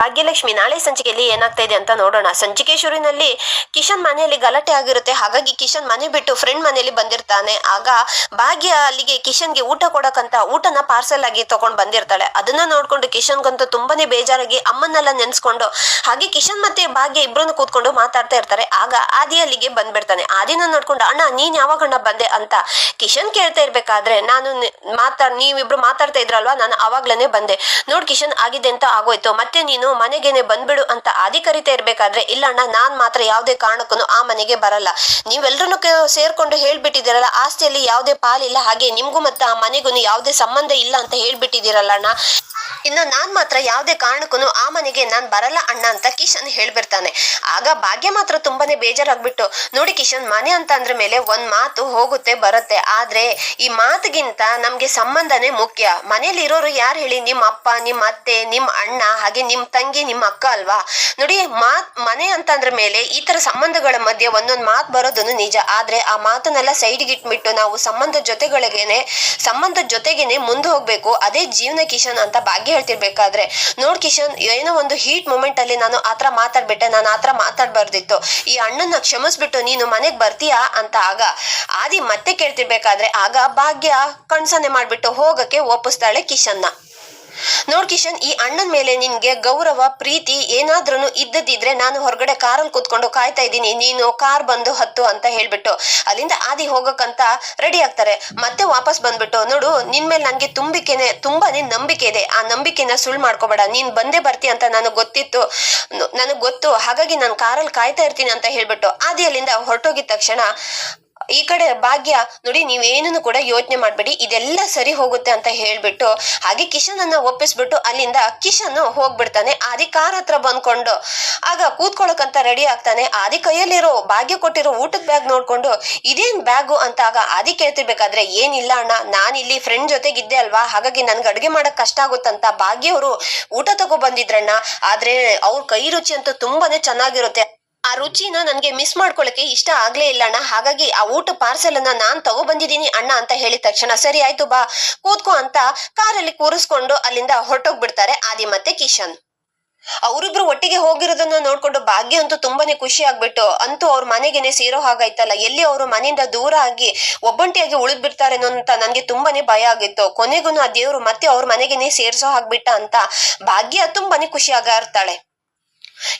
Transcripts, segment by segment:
ಭಾಗ್ಯಲಕ್ಷ್ಮಿ, ನಾಳೆ ಸಂಚಿಕೆಯಲ್ಲಿ ಏನಾಗ್ತಾ ಇದೆ ಅಂತ ನೋಡೋಣ. ಸಂಚಿಕೆ ಶುರುವಿನಲ್ಲಿ ಕಿಶನ್ ಮನೆಯಲ್ಲಿ ಗಲಾಟೆ ಆಗಿರುತ್ತೆ. ಹಾಗಾಗಿ ಕಿಶನ್ ಮನೆ ಬಿಟ್ಟು ಫ್ರೆಂಡ್ ಮನೆಯಲ್ಲಿ ಬಂದಿರ್ತಾನೆ. ಆಗ ಭಾಗ್ಯ ಅಲ್ಲಿಗೆ ಕಿಶನ್ಗೆ ಊಟ ಕೊಡಕ್ಕಂತ ಊಟನ ಪಾರ್ಸಲ್ ಆಗಿ ತಗೊಂಡ್ ಬಂದಿರ್ತಾಳೆ. ಅದನ್ನ ನೋಡ್ಕೊಂಡು ಕಿಶನ್ಗಂತೂ ತುಂಬಾನೇ ಬೇಜಾರಾಗಿ ಅಮ್ಮನ್ನೆಲ್ಲ ನೆನ್ಸ್ಕೊಂಡು, ಹಾಗೆ ಕಿಶನ್ ಮತ್ತೆ ಭಾಗ್ಯ ಇಬ್ಬರನ್ನು ಕೂತ್ಕೊಂಡು ಮಾತಾಡ್ತಾ ಇರ್ತಾರೆ. ಆಗ ಆದಿ ಅಲ್ಲಿಗೆ ಬಂದ್ಬಿಡ್ತಾನೆ. ಆದಿನ ನೋಡ್ಕೊಂಡು, ಅಣ್ಣ, ನೀನ್ ಯಾವಾಗ ಅಣ್ಣ ಬಂದೆ? ಅಂತ ಕಿಶನ್ ಕೇಳ್ತಾ ಇರ್ಬೇಕಾದ್ರೆ, ನಾನು ಮಾತಾ, ನೀವಿಬ್ರು ಮಾತಾಡ್ತಾ ಇದ್ರಲ್ವಾ? ನಾನು ಅವಾಗ್ಲೇನೆ ಬಂದೆ. ನೋಡ್ ಕಿಶನ್ ಆಗಿದೆ ಅಂತ ಆಗೋಯ್ತು. ಮತ್ತೆ ನೀನು ಮನೆಗೇನೆ ಬಂದ್ಬಿಡು ಅಂತ ಆದಿ ಕರಿತಾ ಇರ್ಬೇಕಾದ್ರೆ, ಇಲ್ಲ ಅಣ್ಣ, ನಾನ್ ಮಾತ್ರ ಯಾವ್ದೇ ಕಾರಣಕ್ಕೂ ಆ ಮನೆಗೆ ಬರಲ್ಲ. ನೀವೆಲ್ಲರೂ ಸೇರ್ಕೊಂಡು ಹೇಳ್ಬಿಟ್ಟಿದ್ದೀರಲ್ಲ, ಆಸ್ತಿಯಲ್ಲಿ ಯಾವ್ದೇ ಪಾಲಿಲ್ಲ, ಹಾಗೆ ನಿಮ್ಗೂ ಮತ್ತೆ ಆ ಮನೆಗೂ ಯಾವ್ದೇ ಸಂಬಂಧ ಇಲ್ಲ ಅಂತ ಹೇಳ್ಬಿಟ್ಟಿದ್ದೀರಲ್ಲ ಅಣ್ಣ. ಇನ್ನು ನಾನ್ ಮಾತ್ರ ಯಾವುದೇ ಕಾರಣಕ್ಕೂ ಆ ಮನೆಗೆ ನಾನ್ ಬರಲ್ಲ ಅಣ್ಣ ಅಂತ ಕಿಶನ್ ಹೇಳ್ಬಿಡ್ತಾನೆ. ಆಗ ಭಾಗ್ಯ ಮಾತ್ರ ತುಂಬಾನೇ ಬೇಜಾರಾಗ್ಬಿಟ್ಟು, ನೋಡಿ ಕಿಶನ್, ಮನೆ ಅಂತ ಮೇಲೆ ಒಂದ್ ಮಾತು ಹೋಗುತ್ತೆ, ಬರುತ್ತೆ. ಆದ್ರೆ ಈ ಮಾತಿಗಿಂತ ನಮ್ಗೆ ಸಂಬಂಧನೇ ಮುಖ್ಯ. ಮನೇಲಿ ಇರೋರು ಯಾರು ಹೇಳಿ, ನಿಮ್ಮ ಅಪ್ಪ, ನಿಮ್ಮ ಅತ್ತೆ, ನಿಮ್ಮ ಅಣ್ಣ, ಹಾಗೆ ನಿಮ್ ತಂಗಿ, ನಿಮ್ಮ ಅಕ್ಕ ಅಲ್ವಾ? ನೋಡಿ, ಮಾತ್, ಮನೆ ಅಂತ ಮೇಲೆ ಈ ತರ ಸಂಬಂಧಗಳ ಮಧ್ಯೆ ಒಂದೊಂದು ಮಾತು ಬರೋದನ್ನು ನಿಜ. ಆದ್ರೆ ಆ ಮಾತನ್ನೆಲ್ಲ ಸೈಡ್ಗೆ ಇಟ್ಬಿಟ್ಟು ನಾವು ಸಂಬಂಧ ಜೊತೆಗಳಿಗೇನೆ, ಸಂಬಂಧದ ಜೊತೆಗೇನೆ ಮುಂದೆ ಹೋಗ್ಬೇಕು. ಅದೇ ಜೀವನ ಕಿಶನ್ ಅಂತ ಭಾಗ್ಯ ಹೇಳ್ತಿರ್ಬೇಕಾದ್ರೆ, ನೋಡ್ ಕಿಶನ್, ಏನೋ ಒಂದು ಹೀಟ್ ಮೂಮೆಂಟ್ ಅಲ್ಲಿ ನಾನು ಆತರ ಮಾತಾಡ್ಬಿಟ್ಟೆ, ನಾನು ಆತರ ಮಾತಾಡ್ಬಾರ್ದಿತ್ತು. ಈ ಅಣ್ಣನ ಕ್ಷಮಿಸ್ಬಿಟ್ಟು ನೀನು ಮನೆಗ್ ಬರ್ತೀಯಾ? ಅಂತ ಆಗ ಆದಿ ಮತ್ತೆ ಕೇಳ್ತಿರ್ಬೇಕಾದ್ರೆ, ಆಗ ಭಾಗ್ಯ ಕಣ್ಸನೆ ಮಾಡ್ಬಿಟ್ಟು ಹೋಗಕ್ಕೆ ಒಪ್ಪಿಸ್ತಾಳೆ ಕಿಶನ್ನ. ನೋಡ್ ಕಿಶನ್ ಈ ಅಣ್ಣನ ಮೇಲೆ ನಿನ್ಗೆ ಗೌರವ, ಪ್ರೀತಿ ಏನಾದ್ರೂ ಇದ್ದದಿದ್ರೆ ನಾನು ಹೊರಗಡೆ ಕಾರಲ್ಲಿ ಕೂತ್ಕೊಂಡು ಕಾಯ್ತಾ ಇದ್ದೀನಿ. ನೀನು ಕಾರ್ ಬಂದು ಹತ್ತು ಅಂತ ಹೇಳ್ಬಿಟ್ಟು ಅಲ್ಲಿಂದ ಆದಿ ಹೋಗಕ್ಕಂತ ರೆಡಿ ಆಗ್ತಾರೆ. ಮತ್ತೆ ವಾಪಸ್ ಬಂದ್ಬಿಟ್ಟು, ನೋಡು, ನಿನ್ ಮೇಲೆ ನನಗೆ ತುಂಬಿಕೆನೆ, ತುಂಬಾನೇ ನಂಬಿಕೆ ಇದೆ. ಆ ನಂಬಿಕೆನ ಸುಳ್ಳು ಮಾಡ್ಕೋಬೇಡ. ನೀನ್ ಬಂದೇ ಬರ್ತಿ ಅಂತ ನನಗೆ ಗೊತ್ತಿತ್ತು. ನನಗೆ ಗೊತ್ತು. ಹಾಗಾಗಿ ನಾನು ಕಾರಲ್ಲಿ ಕಾಯ್ತಾ ಇರ್ತೀನಿ ಅಂತ ಹೇಳ್ಬಿಟ್ಟು ಆದಿ ಅಲ್ಲಿಂದ ಹೊರಟೋಗಿದ ತಕ್ಷಣ ಈ ಕಡೆ ಭಾಗ್ಯ, ನೋಡಿ ನೀವೇನನ್ನು ಕೂಡ ಯೋಚನೆ ಮಾಡಬೇಡಿ, ಇದೆಲ್ಲ ಸರಿ ಹೋಗುತ್ತೆ ಅಂತ ಹೇಳ್ಬಿಟ್ಟು, ಹಾಗೆ ಕಿಶನ್ ಅನ್ನ ಒಪ್ಪಿಸ್ಬಿಟ್ಟು ಅಲ್ಲಿಂದ ಕಿಶನ್ ಹೋಗ್ಬಿಡ್ತಾನೆ ಆದಿ ಕಾರ್ ಹತ್ರ ಬಂದ್ಕೊಂಡು. ಆಗ ಕೂತ್ಕೊಳಕಂತ ರೆಡಿ ಆಗ್ತಾನೆ. ಆದಿ ಕೈಯಲ್ಲಿರೋ ಭಾಗ್ಯ ಕೊಟ್ಟಿರೋ ಊಟದ ಬ್ಯಾಗ್ ನೋಡ್ಕೊಂಡು, ಇದೇನ್ ಬ್ಯಾಗು ಅಂತ ಆಗ ಆದಿ ಕೇಳ್ತಿರ್ಬೇಕಾದ್ರೆ, ಏನಿಲ್ಲ ಅಣ್ಣ ನಾನು ಇಲ್ಲಿ ಫ್ರೆಂಡ್ ಜೊತೆಗಿದ್ದೆ ಅಲ್ವಾ, ಹಾಗಾಗಿ ನನ್ಗೆ ಅಡುಗೆ ಮಾಡಕ್ ಕಷ್ಟ ಆಗುತ್ತಂತ ಭಾಗ್ಯ ಅವರು ಊಟ ತಗೋ ಬಂದಿದ್ರಣ್ಣ. ಆದ್ರೆ ಅವ್ರ ಕೈ ರುಚಿ ಅಂತೂ ತುಂಬಾನೇ ಚೆನ್ನಾಗಿರುತ್ತೆ. ಆ ರುಚಿನ ನನಗೆ ಮಿಸ್ ಮಾಡ್ಕೊಳ್ಳಕ್ಕೆ ಇಷ್ಟ ಆಗ್ಲೇ ಇಲ್ಲ ಅಣ್ಣ. ಹಾಗಾಗಿ ಆ ಊಟ ಪಾರ್ಸೆಲ್ ಅನ್ನ ನಾನ್ ತಗೊಬಂದಿದ್ದೀನಿ ಅಣ್ಣ ಅಂತ ಹೇಳಿದ ತಕ್ಷಣ, ಸರಿ ಆಯ್ತು ಬಾ, ಕೂತ್ಕೋ ಅಂತ ಕಾರಲ್ಲಿ ಕೂರಿಸ್ಕೊಂಡು ಅಲ್ಲಿಂದ ಹೊರಟೋಗ್ಬಿಡ್ತಾರೆ ಆದಿ ಮತ್ತೆ ಕಿಶನ್. ಅವರಿಬ್ರು ಒಟ್ಟಿಗೆ ಹೋಗಿರೋದನ್ನ ನೋಡ್ಕೊಂಡು ಭಾಗ್ಯ ಅಂತೂ ತುಂಬಾನೇ ಖುಷಿ ಆಗ್ಬಿಟ್ಟು, ಅಂತೂ ಅವ್ರ ಮನೆಗೆನೆ ಸೇರೋ ಹಾಗಾಯ್ತಲ್ಲ, ಎಲ್ಲಿ ಅವರು ಮನೆಯಿಂದ ದೂರ ಆಗಿ ಒಬ್ಬಂಟಿಯಾಗಿ ಉಳಿದ್ ಬಿಡ್ತಾರೆ ಅಂತ ನನ್ಗೆ ತುಂಬಾನೇ ಭಯ ಆಗಿತ್ತು. ಕೊನೆಗೂ ಆ ದೇವ್ರು ಮತ್ತೆ ಅವ್ರ ಮನೆಗೆನೆ ಸೇರ್ಸೋ ಹಾಗ್ಬಿಟ್ಟ ಅಂತ ಭಾಗ್ಯ ತುಂಬಾನೇ ಖುಷಿ ಆಗ ಇರ್ತಾಳೆ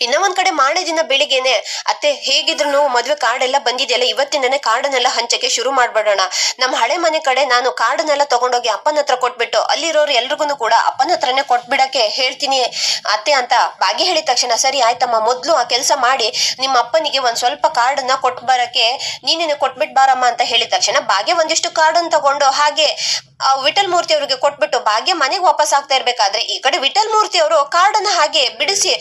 ಇನ್ನ ಕಡೆ ಮಾರನೇ ದಿನ ಬೆಳಿಗ್ಗೆನೆ, ಅತ್ತೆ, ಹೇಗಿದ್ರು ಮದ್ವೆ ಕಾರ್ಡ್ ಎಲ್ಲ ಬಂದಿದೆಯಲ್ಲ, ಇವತ್ತಿಂದನೇ ಕಾರ್ಡನ್ನೆಲ್ಲ ಹಂಚಕ್ಕೆ ಶುರು ಮಾಡ್ಬಿಡೋಣ. ನಮ್ಮ ಹಳೆ ಮನೆ ಕಡೆ ನಾನು ಕಾರ್ಡನ್ನೆಲ್ಲ ತಗೊಂಡೋಗಿ ಅಪ್ಪನ ಹತ್ರ ಕೊಟ್ಬಿಟ್ಟು, ಅಲ್ಲಿರೋರು ಎಲ್ರಿಗೂ ಕೂಡ ಅಪ್ಪನ ಹತ್ರನೇ ಕೊಟ್ಬಿಡಕ್ಕೆ ಹೇಳ್ತೀನಿ. ಅತ್ತೆ ಅಂತ ಬಾಗಿ ಹೇಳಿದ ತಕ್ಷಣ, ಸರಿ ಆಯ್ತಮ್ಮ, ಮೊದ್ಲು ಆ ಕೆಲಸ ಮಾಡಿ, ನಿಮ್ಮ ಅಪ್ಪನಿಗೆ ಒಂದ್ ಸ್ವಲ್ಪ ಕಾರ್ಡನ್ನ ಕೊಟ್ ಬರಕ್ಕೆ ನೀನೇನೆ ಕೊಟ್ಬಿಟ್ ಬಾರಮ್ಮ ಅಂತ ಹೇಳಿದ ತಕ್ಷಣ, ಬಾಗೆ ಒಂದಿಷ್ಟು ಕಾರ್ಡನ್ ತಗೊಂಡು ಹಾಗೆ, ಆ ವಿಠಲ್ ಮೂರ್ತಿ ಅವರಿಗೆ ಕೊಟ್ಬಿಟ್ಟು ಭಾಗ್ಯ ಮನೆಗೆ ವಾಪಸ್ ಆಗ್ತಾ ಇರ್ಬೇಕಾದ್ರೆ, ಈ ಕಡೆ ವಿಠಲ್ ಮೂರ್ತಿ ಅವರು ಕಾರ್ಡನ್ನ ಹಾಗೆ ಬಿಡಿಸಿ,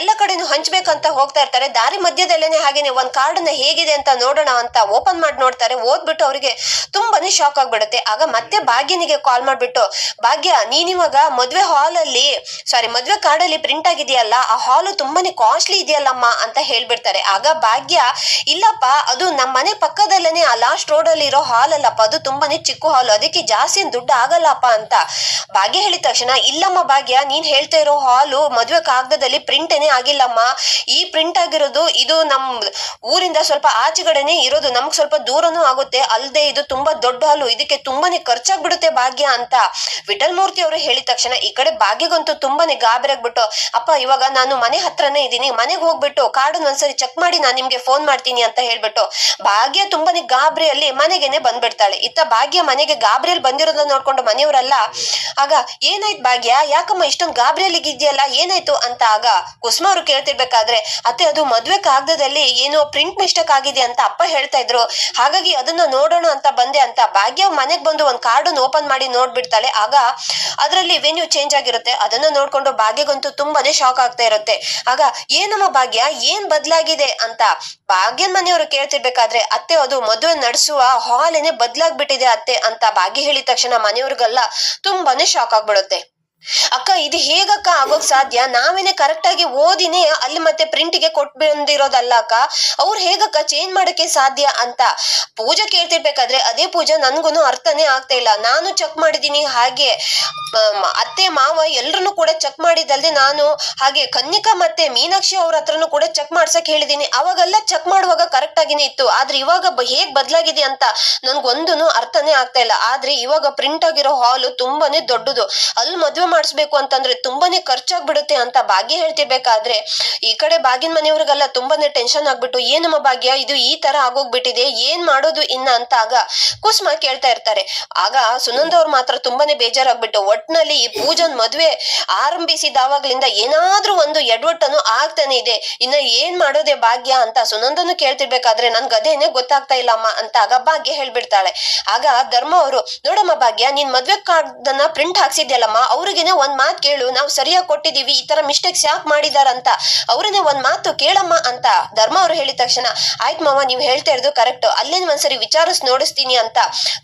ಎಲ್ಲ ಕಡೆನೂ ಹಂಚ್ಬೇಕಂತ ಹೋಗ್ತಾ ಇರ್ತಾರೆ. ದಾರಿ ಮಧ್ಯದಲ್ಲೇನೆ ಹಾಗೇನೆ ಒಂದ್ ಕಾರ್ಡನ್ನ ಹೇಗಿದೆ ಅಂತ ನೋಡೋಣ ಅಂತ ಓಪನ್ ಮಾಡಿ ನೋಡ್ತಾರೆ. ಓದ್ಬಿಟ್ಟು ಅವರಿಗೆ ತುಂಬಾನೇ ಶಾಕ್ ಆಗ್ಬಿಡುತ್ತೆ. ಆಗ ಮತ್ತೆ ಭಾಗ್ಯನಿಗೆ ಕಾಲ್ ಮಾಡ್ಬಿಟ್ಟು, ಭಾಗ್ಯ, ನೀನಿವಾಗ ಮದ್ವೆ ಹಾಲ್ ಅಲ್ಲಿ ಸಾರಿ ಮದ್ವೆ ಕಾರ್ಡ್ ಅಲ್ಲಿ ಪ್ರಿಂಟ್ ಆಗಿದೆಯಲ್ಲ, ಆ ಹಾಲು ತುಂಬಾನೇ ಕಾಸ್ಟ್ಲಿ ಇದೆಯಲ್ಲಮ್ಮ? ಅಂತ ಹೇಳ್ಬಿಡ್ತಾರೆ. ಆಗ ಭಾಗ್ಯ, ಇಲ್ಲಪ್ಪ, ಅದು ನಮ್ಮ ಮನೆ ಪಕ್ಕದಲ್ಲೇನೆ ಆ ಲಾಸ್ಟ್ ರೋಡ್ ಅಲ್ಲಿ ಇರೋ ಹಾಲ್ ಅಲ್ಲಪ್ಪ, ಅದು ತುಂಬಾನೇ ಚಿಕ್ಕ ಹಾಲು ಅದಕ್ಕೆ ಜಾಸ್ತಿ ದುಡ್ಡು ಆಗಲ್ಲಪ್ಪ ಅಂತ. ಭಾಗ್ಯ ಹೇಳಿದ ತಕ್ಷಣ, ಇಲ್ಲಮ್ಮ ಭಾಗ್ಯ, ನೀನ್ ಹೇಳ್ತಾ ಇರೋ ಹಾಲು ಮದ್ವೆ ಕಾಗದದಲ್ಲಿ ಪ್ರಿಂಟ್ ಏನೇ ಆಗಿಲ್ಲಮ್ಮ. ಈ ಪ್ರಿಂಟ್ ಆಗಿರೋದು ಇದು ನಮ್ ಊರಿಂದ ಸ್ವಲ್ಪ ಆಚೆಗಡೆನೆ ಇರೋದು. ನಮ್ಗೆ ಸ್ವಲ್ಪ ದೂರನೂ ಆಗುತ್ತೆ. ಅಲ್ಲದೆ ಇದು ತುಂಬಾ ದೊಡ್ಡ ಹಾಲು. ಇದಕ್ಕೆ ತುಂಬಾನೇ ಖರ್ಚಾಗ್ಬಿಡುತ್ತೆ ಭಾಗ್ಯ ಅಂತ ವಿಠಲ್ ಮೂರ್ತಿ ಅವರು ಹೇಳಿದ ತಕ್ಷಣ ಈ ಕಡೆ ಭಾಗ್ಯಗಂತೂ ತುಂಬಾನೇ ಗಾಬರಿ ಆಗ್ಬಿಟ್ಟು, ಅಪ್ಪ, ಇವಾಗ ನಾನು ಮನೆ ಹತ್ರನೇ ಇದ್ದೀನಿ. ಮನೆಗೆ ಹೋಗ್ಬಿಟ್ಟು ಕಾರ್ಡನ್ ಒಂದ್ಸರಿ ಚೆಕ್ ಮಾಡಿ ನಾನು ನಿಮ್ಗೆ ಫೋನ್ ಮಾಡ್ತೀನಿ ಅಂತ ಹೇಳ್ಬಿಟ್ಟು ಭಾಗ್ಯ ತುಂಬಾನೇ ಗಾಬರಿಯಲ್ಲಿ ಮನೆಗೆನೆ ಬಂದ್ಬಿಡ್ತಾಳೆ. ಇತ್ತ ಭಾಗ್ಯ ಮನೆಗೆ ಗಾಬರಿಯಲ್ಲಿ ಬಂದಿರೋದನ್ನ ನೋಡ್ಕೊಂಡು ಮನೆಯವರಲ್ಲ, ಆಗ ಏನಾಯ್ತು ಭಾಗ್ಯ? ಯಾಕಮ್ಮ ಇಷ್ಟೊಂದು ಗಾಬರಿಯಲ್ಲಿ ಇದೆಯಲ್ಲ ಏನಾಯ್ತು? ಅಂತ ಆಗ ಕುಸುಮ ಅವರು ಕೇಳ್ತಿರ್ಬೇಕಾದ್ರೆ, ಅತ್ತೆ, ಅದು ಮದ್ವೆ ಕಾಗದದಲ್ಲಿ ಏನೋ ಪ್ರಿಂಟ್ ಮಿಸ್ಟೇಕ್ ಆಗಿದೆ ಅಂತ ಅಪ್ಪ ಹೇಳ್ತಾ ಇದ್ರು. ಹಾಗಾಗಿ ಅದನ್ನ ನೋಡೋಣ ಅಂತ ಬಂದೆ ಅಂತ ಭಾಗ್ಯ ಮನೆಗ್ ಬಂದು ಒಂದ್ ಕಾರ್ಡ್ ಓಪನ್ ಮಾಡಿ ನೋಡ್ಬಿಡ್ತಾಳೆ. ಆಗ ಅದರಲ್ಲಿ ವೆನ್ಯೂ ಚೇಂಜ್ ಆಗಿರುತ್ತೆ. ಅದನ್ನ ನೋಡ್ಕೊಂಡು ಭಾಗ್ಯಗಂತೂ ತುಂಬಾನೇ ಶಾಕ್ ಆಗ್ತಾ ಇರುತ್ತೆ. ಆಗ, ಏನಮ್ಮ ಭಾಗ್ಯ, ಏನ್ ಬದಲಾಗಿದೆ? ಅಂತ ಭಾಗ್ಯನ್ ಮನೆಯವರು ಕೇಳ್ತಿರ್ಬೇಕಾದ್ರೆ, ಅತ್ತೆ, ಅದು ಮದುವೆ ನಡೆಸುವ ಹಾಲೇನೆ ಬದ್ಲಾಗ್ಬಿಟ್ಟಿದೆ ಅತ್ತೆ, ಅಂತ ಭಾಗ್ಯ ಹೇಳಿದ ತಕ್ಷಣ ಮನೆಯವ್ರಿಗೆಲ್ಲ ತುಂಬಾನೇ ಶಾಕ್ ಆಗ್ಬಿಡುತ್ತೆ. ಅಕ್ಕ, ಇದು ಹೇಗಕ್ಕ ಆಗೋಕ್ ಸಾಧ್ಯ? ನಾವೇನೆ ಕರೆಕ್ಟ್ ಆಗಿ ಓದಿನೇ ಅಲ್ಲಿ ಮತ್ತೆ ಪ್ರಿಂಟಿಗೆ ಕೊಟ್ಟು ಬಂದಿರೋದಲ್ಲ ಅಕ್ಕ. ಅವ್ರು ಹೇಗಕ್ಕ ಚೇಂಜ್ ಮಾಡಕ್ಕೆ ಸಾಧ್ಯ ಅಂತ? ಪೂಜೆ ಕೇಳ್ತಿರ್ಬೇಕಾದ್ರೆ ಅದೇ ಪೂಜೆ ನನ್ಗೂನು ಅರ್ಥನೇ ಆಗ್ತಾ ಇಲ್ಲ. ನಾನು ಚೆಕ್ ಮಾಡಿದೀನಿ ಹಾಗೆ ಅತ್ತೆ, ಮಾವ ಎಲ್ರನ್ನೂ ಕೂಡ ಚೆಕ್ ಮಾಡಿದಲ್ದೆ ನಾನು ಹಾಗೆ ಕನ್ನಿಕಾ ಮತ್ತೆ ಮೀನಾಕ್ಷಿ ಅವ್ರ ಹತ್ರನು ಕೂಡ ಚೆಕ್ ಮಾಡ್ಸಕ್ ಹೇಳಿದೀನಿ ಅವಾಗೆಲ್ಲ ಚೆಕ್ ಮಾಡುವಾಗ ಕರೆಕ್ಟ್ ಆಗಿನೇ ಇತ್ತು. ಆದ್ರೆ ಇವಾಗ ಹೇಗ್ ಬದಲಾಗಿದೆ ಅಂತ ನನ್ಗೊಂದು ಅರ್ಥನೇ ಆಗ್ತಾ ಇಲ್ಲ. ಆದ್ರೆ ಇವಾಗ ಪ್ರಿಂಟ್ ಆಗಿರೋ ಹಾಲು ತುಂಬಾನೇ ದೊಡ್ಡದು. ಅಲ್ಲಿ ಮದ್ವೆ ಮಾಡಿಸ್ಬೇಕು ಅಂತಂದ್ರೆ ತುಂಬಾನೇ ಖರ್ಚಾಗ್ಬಿಡುತ್ತೆ ಅಂತ ಭಾಗ್ಯ ಹೇಳ್ತಿರ್ಬೇಕಾದ್ರೆ, ಈ ಕಡೆ ಬಾಗಿನ ಮನೆಯವ್ರಿಗೆಲ್ಲ ತುಂಬಾನೇ ಟೆನ್ಷನ್ ಆಗ್ಬಿಟ್ಟು ಏನಮ್ಮ ಭಾಗ್ಯ, ಇದು ಈ ತರ ಆಗೋಗ್ಬಿಟ್ಟಿದೆ, ಏನ್ ಮಾಡೋದು ಇನ್ನ? ಅಂತ ಆಗ ಕುಸುಮ ಕೇಳ್ತಾ ಇರ್ತಾರೆ. ಆಗ ಸುನಂದ ಅವ್ರು ಮಾತ್ರ ತುಂಬಾನೇ ಬೇಜಾರಾಗ್ಬಿಟ್ಟು, ಒಟ್ನಲ್ಲಿ ಈ ಪೂಜನ್ ಮದ್ವೆ ಆರಂಭಿಸಿದಾವಾಗ್ಲಿಂದ ಏನಾದ್ರೂ ಒಂದು ಎಡವಟ್ಟನು ಆಗ್ತಾನೆ ಇದೆ. ಇನ್ನ ಏನ್ ಮಾಡೋದೆ ಭಾಗ್ಯ ಅಂತ ಸುನಂದನು ಕೇಳ್ತಿರ್ಬೇಕಾದ್ರೆ ನನ್ ಗದೇನೆ ಗೊತ್ತಾಗ್ತಾ ಇಲ್ಲಮ್ಮ ಅಂತ ಆಗ ಭಾಗ್ಯ ಹೇಳ್ಬಿಡ್ತಾಳೆ. ಆಗ ಧರ್ಮ ಅವರು, ನೋಡಮ್ಮ ಭಾಗ್ಯ, ನೀನ್ ಮದ್ವೆ ಕಾರ್ಡ್ ಪ್ರಿಂಟ್ ಹಾಕ್ಸಿದ್ಯಲ್ಲಮ್ಮ ಅವ್ರಿಗೇನೆ ಒಂದ್ ಮಾತು ಕೇಳು, ನಾವು ಸರಿಯಾಗಿ ಕೊಟ್ಟಿದೀವಿ, ಈ ತರ ಮಿಸ್ಟೇಕ್ಸ್ ಯಾಕೆ ಮಾಡಿದಾರಂತ. ಅವ್ರನ್ನೇ ಒಂದ್ ಮಾತು ಕೇಳಮ್ಮ ಅಂತ ಧರ್ಮ ಅವರು ಹೇಳಿದ ತಕ್ಷಣ, ಆಯ್ತು ಮಾವ, ನೀವು ಹೇಳ್ತಾ ಇರೋದು ಕರೆಕ್ಟ್, ಅಲ್ಲೇನ್ ಒಂದ್ಸರಿ ವಿಚಾರಿಸ್ ನೋಡಿಸ್ತೀನಿ ಅಂತ.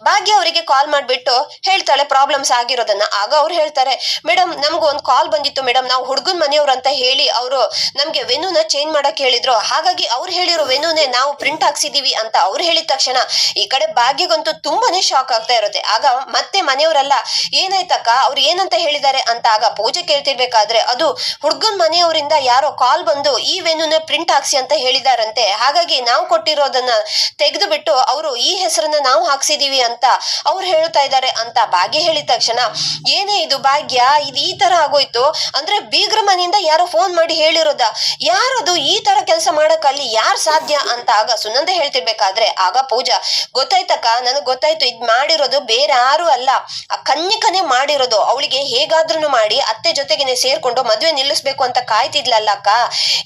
ಭಾಗ್ಯ ಅವರಿಗೆ ಕಾಲ್ ಮಾಡ್ಬಿಟ್ಟು ಹೇಳ್ತಾಳೆ ಪ್ರಾಬ್ಲಮ್ಸ್ ಆಗಿರೋದನ್ನ. ಆಗ ಅವ್ರು ಹೇಳ್ತಾರೆ ಮೇಡಮ್ ನಮ್ಗೆ ಒಂದು ಕಾಲ್ ಬಂದಿತ್ತು ಮೇಡಮ್ ನಾವು ಹುಡುಗನ್ ಮನೆಯವ್ರು ಅಂತ ಹೇಳಿ ಅವರು ನಮ್ಗೆ ವೆನ್ಯೂನ ಚೇಂಜ್ ಮಾಡಕ್ ಹೇಳಿದ್ರು. ಹಾಗಾಗಿ ಅವ್ರು ಹೇಳಿರೋ ವೆನ್ಯೂನೇ ನಾವು ಪ್ರಿಂಟ್ ಹಾಕ್ಸಿದೀವಿ ಅಂತ ಅವ್ರು ಹೇಳಿದ ತಕ್ಷಣ, ಈ ಕಡೆ ಭಾಗ್ಯಗಂತೂ ತುಂಬಾನೇ ಶಾಕ್ ಆಗ್ತಾ ಇರುತ್ತೆ. ಆಗ ಮತ್ತೆ ಮನೆಯವರೆಲ್ಲ, ಏನಾಯ್ತಕ್ಕ, ಅವ್ರು ಏನಂತ ಹೇಳಿದ್ದಾರೆ ಅಂತ ಆಗ ಪೂಜೆ ಕೇಳ್ತಿರ್ಬೇಕಾದ್ರೆ ಅದು ಹುಡ್ಗನ್ ಮನೆಯವರಿಂದ ಯಾರೋ ಕಾಲ್ ಬಂದು ಈ ವೆನ್ಯೂನ ಪ್ರಿಂಟ್ ಹಾಕ್ಸಿ ಅಂತ ಹೇಳಿದಾರಂತೆ. ಹಾಗಾಗಿ ನಾವು ಕೊಟ್ಟಿರೋದನ್ನ ತೆಗೆದು ಬಿಟ್ಟು ಅವರು ಈ ಹೆಸರನ್ನ ನಾವು ಹಾಕ್ಸಿದೀವಿ ಅಂತ ಅವ್ರು ಹೇಳ್ತಾ ಇದ್ದಾರೆ ಅಂತ ಭಾಗ್ಯ ಹೇಳಿದ ತಕ್ಷಣ, ಏನೇ ಇದು ಭಾಗ್ಯ, ಇದು ಈ ತರ ಆಗೋಯ್ತು. ಅಂದ್ರೆ ಬೀಗ್ರ ಮನೆಯಿಂದ ಯಾರೋ ಫೋನ್ ಮಾಡಿ ಹೇಳಿರೋದ, ಯಾರದು ಈ ತರ ಕೆಲಸ ಮಾಡಕ್ ಅಲ್ಲಿ ಯಾರು ಸಾಧ್ಯ ಅಂತ ಆಗ ಸುನಂದ ಹೇಳ್ತಿರ್ಬೇಕಾದ್ರೆ, ಆಗ ಪೂಜಾ, ಗೊತ್ತಾಯ್ತಕ್ಕ, ನನಗ್ ಗೊತ್ತಾಯ್ತು, ಇದ್ ಮಾಡಿರೋದು ಬೇರೆ ಯಾರು ಅಲ್ಲ. ಆ ಕನ್ನಿಕನೇ ಮಾಡಿರೋದು, ಅವಳಿಗೆ ಹೇಗಾದ್ರೂ ಮಾಡಿ ಅತ್ತೆ ಜೊತೆಗೇನೆ ಸೇರ್ಕೊಂಡು ಮದ್ವೆ ನಿಲ್ಲಿಸ್ಬೇಕು ಅಂತ ಕಾಯ್ತಿದ್ಲಲ್ಲ ಅಕ್ಕ?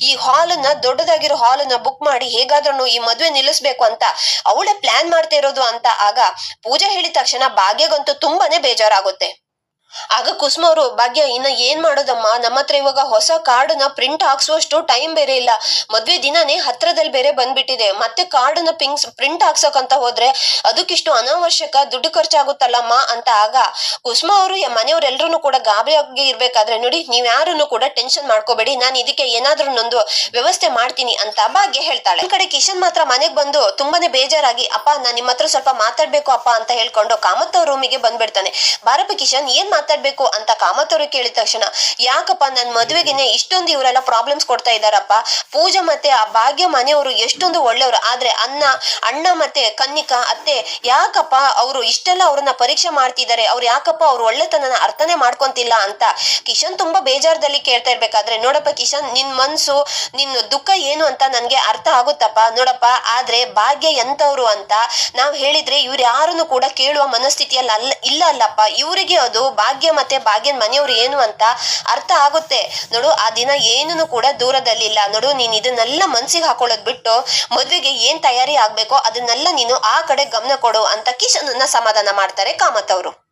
ಈ ಹಾಲನ್ನ, ದೊಡ್ಡದಾಗಿರೋ ಹಾಲನ್ನ ಬುಕ್ ಮಾಡಿ ಹೇಗಾದ್ರೂ ಈ ಮದ್ವೆ ನಿಲ್ಲಿಸ್ಬೇಕು ಅಂತ ಅವಳೇ ಪ್ಲಾನ್ ಮಾಡ್ತಾ ಇರೋದು ಅಂತ ಆಗ ಪೂಜಾ ಹೇಳಿದ ತಕ್ಷಣ ಭಾಗ್ಯಗಂತೂ ತುಂಬಾನೇ ಬೇಜಾರಾಗುತ್ತೆ. ಆಗ ಕುಸುಮ ಅವರು, ಭಾಗ್ಯ, ಇನ್ನ ಏನ್ ಮಾಡೋದಮ್ಮ? ನಮ್ಮ ಹತ್ರ ಇವಾಗ ಹೊಸ ಕಾರ್ಡ್ನ ಪ್ರಿಂಟ್ ಹಾಕ್ಸುವಷ್ಟು ಟೈಮ್ ಬೇರೆ ಇಲ್ಲ. ಮದ್ವೆ ದಿನಾನೇ ಹತ್ರದಲ್ಲಿ ಬೇರೆ ಬಂದ್ಬಿಟ್ಟಿದೆ. ಮತ್ತೆ ಕಾರ್ಡ್ನ ಪಿಂಕ್ಸ್ ಪ್ರಿಂಟ್ ಹಾಕ್ಸೋಕಂತ ಹೋದ್ರೆ ಅದಕ್ಕಿಷ್ಟು ಅನಾವಶ್ಯಕ ದುಡ್ಡು ಖರ್ಚಾಗುತ್ತಲ್ಲಮ್ಮ ಅಂತ ಆಗ ಕುಸುಮ ಅವರು ಮನೆಯವರೆಲ್ಲರೂ ಕೂಡ ಗಾಬರಿಯಾಗಿ ಇರ್ಬೇಕಾದ್ರೆ ನೋಡಿ, ನೀವ್ ಯಾರನ್ನು ಕೂಡ ಟೆನ್ಷನ್ ಮಾಡ್ಕೋಬೇಡಿ. ನಾನು ಇದಕ್ಕೆ ಏನಾದ್ರೂ ನೊಂದು ವ್ಯವಸ್ಥೆ ಮಾಡ್ತೀನಿ ಅಂತ ಭಾಗ್ಯ ಹೇಳ್ತಾಳೆ. ಈ ಕಡೆ ಕಿಶನ್ ಮಾತ್ರ ಮನೆಗ್ ಬಂದು ತುಂಬಾನೇ ಬೇಜಾರಾಗಿ, ಅಪ್ಪ, ನಾನು ನಿಮ್ಮ ಹತ್ರ ಸ್ವಲ್ಪ ಮಾತಾಡ್ಬೇಕು ಅಪ್ಪ ಅಂತ ಹೇಳ್ಕೊಂಡು ಕಾಮತ್ ರೂಮಿಗೆ ಬಂದ್ಬಿಡ್ತಾನೆ. ಬಾರಪ್ಪ ಕಿಶನ್ ಏನ್ ಮಾತಾಡ್ಬೇಕು ಅಂತ ಕಾಮತ್ತವರು ಕೇಳಿದ ತಕ್ಷಣ, ಯಾಕಪ್ಪ ನನ್ನ ಮದುವೆಗೆನೆ ಇಷ್ಟೊಂದು ಇವರೆಲ್ಲ ಪ್ರಾಬ್ಲಮ್ಸ್ ಕೊಡ್ತಾ ಇದ್ದಾರಪ್ಪ ಪೂಜಾ ಮತ್ತೆ ಆ ಭಾಗ್ಯ ಮನೆಯವರು ಎಷ್ಟೊಂದು ಒಳ್ಳೆಯವರು, ಆದ್ರೆ ಅನ್ನ, ಅಣ್ಣ ಮತ್ತೆ ಕನ್ನಿಕಾ, ಅತ್ತೆ, ಯಾಕಪ್ಪ ಅವರು ಇಷ್ಟೆಲ್ಲ ಅವ್ರನ್ನ ಪರೀಕ್ಷೆ ಮಾಡ್ತಿದ್ದಾರೆ? ಅವ್ರು ಯಾಕಪ್ಪ ಅವ್ರ ಒಳ್ಳೆತನನ ಅರ್ಥನೇ ಮಾಡ್ಕೊಂತಿಲ್ಲ ಅಂತ? ಕಿಶನ್ ತುಂಬಾ ಬೇಜಾರದಲ್ಲಿ ಕೇಳ್ತಾ ಇರ್ಬೇಕಾದ್ರೆ, ನೋಡಪ್ಪ ಕಿಶನ್, ನಿನ್ ಮನ್ಸು ನಿನ್ನ ದುಃಖ ಏನು ಅಂತ ನನ್ಗೆ ಅರ್ಥ ಆಗುತ್ತಪ್ಪ. ನೋಡಪ್ಪ, ಆದ್ರೆ ಭಾಗ್ಯ ಎಂತವ್ರು ಅಂತ ನಾವ್ ಹೇಳಿದ್ರೆ ಇವ್ರು ಯಾರನ್ನು ಕೂಡ ಕೇಳುವ ಮನಸ್ಥಿತಿಯಲ್ಲಿ, ಅಲ್ಲ, ಇಲ್ಲ ಅಲ್ಲಪ್ಪ. ಇವರಿಗೆ ಅದು ಭಾಗ್ಯ ಮತ್ತೆ ಭಾಗ್ಯನ್ ಮನೆಯವ್ರು ಏನು ಅಂತ ಅರ್ಥ ಆಗುತ್ತೆ. ನೋಡು, ಆ ದಿನ ಏನೂ ಕೂಡ ದೂರದಲ್ಲಿಲ್ಲ. ನೋಡು, ನೀನ್ ಇದನ್ನೆಲ್ಲ ಮನ್ಸಿಗೆ ಹಾಕೊಳ್ಳೋದ್ ಬಿಟ್ಟು ಮದ್ವೆಗೆ ಏನ್ ತಯಾರಿ ಆಗ್ಬೇಕೋ ಅದನ್ನೆಲ್ಲ ನೀನು ಆ ಕಡೆ ಗಮನ ಕೊಡು ಅಂತ ಕಿಶನನ್ನ ಸಮಾಧಾನ ಮಾಡ್ತಾರೆ ಕಾಮತ್ ಅವರು.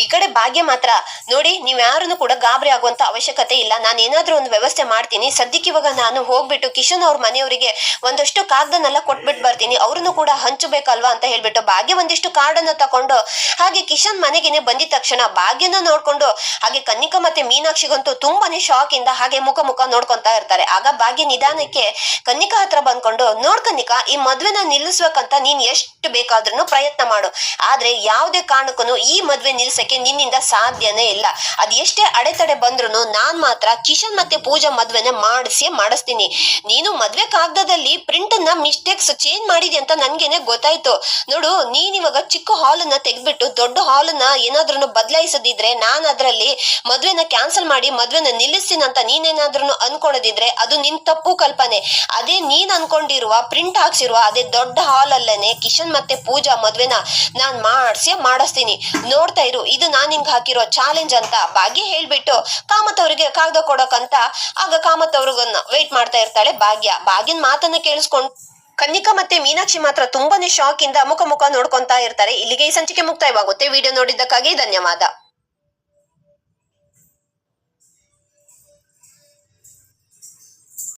ಈ ಕಡೆ ಭಾಗ್ಯ ಮಾತ್ರ. ನೋಡಿ ನೀವ್ ಯಾರನ್ನು ಕೂಡ ಗಾಬರಿ ಆಗುವಂತ ಅವಶ್ಯಕತೆ ಇಲ್ಲ. ನಾನು ಏನಾದ್ರೂ ಒಂದು ವ್ಯವಸ್ಥೆ ಮಾಡ್ತೀನಿ. ಸದ್ಯಕ್ಕೆ ಇವಾಗ ನಾನು ಹೋಗ್ಬಿಟ್ಟು ಕಿಶನ್ ಅವ್ರ ಮನೆಯವರಿಗೆ ಒಂದಷ್ಟು ಕಾಗದನೆಲ್ಲ ಕೊಟ್ಬಿಟ್ಟು ಬರ್ತೀನಿ. ಅವ್ರನ್ನು ಕೂಡ ಹಂಚಬೇಕಲ್ವಾ ಅಂತ ಹೇಳ್ಬಿಟ್ಟು ಭಾಗ್ಯ ಒಂದಿಷ್ಟು ಕಾರ್ಡನ್ನ ತಕೊಂಡು ಹಾಗೆ ಕಿಶನ್ ಮನೆಗೇನೆ ಬಂದಿದ ತಕ್ಷಣ ಭಾಗ್ಯನ ನೋಡ್ಕೊಂಡು, ಹಾಗೆ ಕನ್ನಿಕಾ ಮತ್ತೆ ಮೀನಾಕ್ಷಿಗಂತೂ ತುಂಬಾನೇ ಶಾಕ್ ಇಂದ ಹಾಗೆ ಮುಖ ಮುಖ ನೋಡ್ಕೊಂತಾ ಇರ್ತಾರೆ. ಆಗ ಭಾಗ್ಯ ನಿಧಾನಕ್ಕೆ ಕನ್ನಿಕಾ ಹತ್ರ ಬಂದ್ಕೊಂಡು, ನೋಡ್ ಕನ್ನಿಕಾ, ಈ ಮದ್ವೆನ ನಿಲ್ಲಿಸ್ಬೇಕಂತ ನೀನ್ ಎಷ್ಟು ಬೇಕಾದ್ರೂ ಪ್ರಯತ್ನ ಮಾಡು. ಆದ್ರೆ ಯಾವುದೇ ಕಾರಣಕ್ಕೂ ಈ ಮದ್ವೆ ನಿಲ್ಸಕ್ಕೆ ನಿನ್ನಿಂದ ಸಾಧ್ಯನೇ ಇಲ್ಲ. ಅದ್ ಎಷ್ಟೇ ಅಡೆತಡೆ ಬಂದ್ರು ನಾನ್ ಮಾತ್ರ ಕಿಶನ್ ಮತ್ತೆ ಪೂಜಾ ಮದ್ವೆನ ಮಾಡಿಸಿ ಮಾಡಿಸ್ತೀನಿ. ನೀನು ಮದ್ವೆ ಕಾಗದದಲ್ಲಿ ಪ್ರಿಂಟ್ನ ಮಿಸ್ಟೇಕ್ಸ್ ಚೇಂಜ್ ಮಾಡಿದೆ ಅಂತ ನನ್ಗೆನೆ ಗೊತ್ತಾಯ್ತು. ನೋಡು, ನೀನ್ ಇವಾಗ ಚಿಕ್ಕ ಹಾಲ್ನ ತೆಗ್ದ್ಬಿಟ್ಟು ದೊಡ್ಡ ಹಾಲ್ನ ಏನಾದ್ರೂ ಬದಲಾಯಿಸದಿದ್ರೆ ನಾನ್ ಅದ್ರಲ್ಲಿ ಮದ್ವೆನ ಕ್ಯಾನ್ಸಲ್ ಮಾಡಿ ಮದ್ವೆನ ನಿಲ್ಲಿಸ್ತೀನಿ ಅಂತ ನೀನೇನಾದ್ರೂ ಅನ್ಕೊಳ್ಳೋದಿದ್ರೆ ಅದು ನಿನ್ ತಪ್ಪು ಕಲ್ಪನೆ. ಅದೇ ನೀನ್ ಅನ್ಕೊಂಡಿರುವ, ಪ್ರಿಂಟ್ ಹಾಕ್ಸಿರುವ ಅದೇ ದೊಡ್ಡ ಹಾಲ್ ಅಲ್ಲೇನೆ ಕಿಶನ್ ಮತ್ತೆ ಪೂಜಾ ಮದ್ವೆನ ನಾನ್ ಮಾಡಿಸಿ ಮಾಡಿಸ್ತೀನಿ. ನೋಡ್ತಾ ಇರು. ಇದು ನಾನ್ ನಿಂಗ್ ಹಾಕಿರೋ ಚಾಲೆಂಜ್ ಅಂತ ಭಾಗ್ಯ ಹೇಳ್ಬಿಟ್ಟು ಕಾಮತ್ ಅವರಿಗೆ ಕಾಗದ ಕೊಡೋಕಂತ ಆಗ ಕಾಮತ್ ಅವ್ರಿಗನ್ನ ವೇಟ್ ಮಾಡ್ತಾ ಇರ್ತಾಳೆ ಭಾಗ್ಯ. ಭಾಗ್ಯನ್ ಮಾತನ್ನ ಕೇಳಿಸ್ಕೊಂಡ್ ಕನ್ನಿಕಾ ಮತ್ತೆ ಮೀನಾಕ್ಷಿ ಮಾತ್ರ ತುಂಬಾನೇ ಶಾಕ್ ಇಂದ ಮುಖ ಮುಖ ನೋಡ್ಕೊಂತಾ ಇರ್ತಾರೆ. ಇಲ್ಲಿಗೆ ಈ ಸಂಚಿಕೆ ಮುಕ್ತಾಯವಾಗುತ್ತೆ. ವಿಡಿಯೋ ನೋಡಿದ್ದಕ್ಕಾಗಿ ಧನ್ಯವಾದ.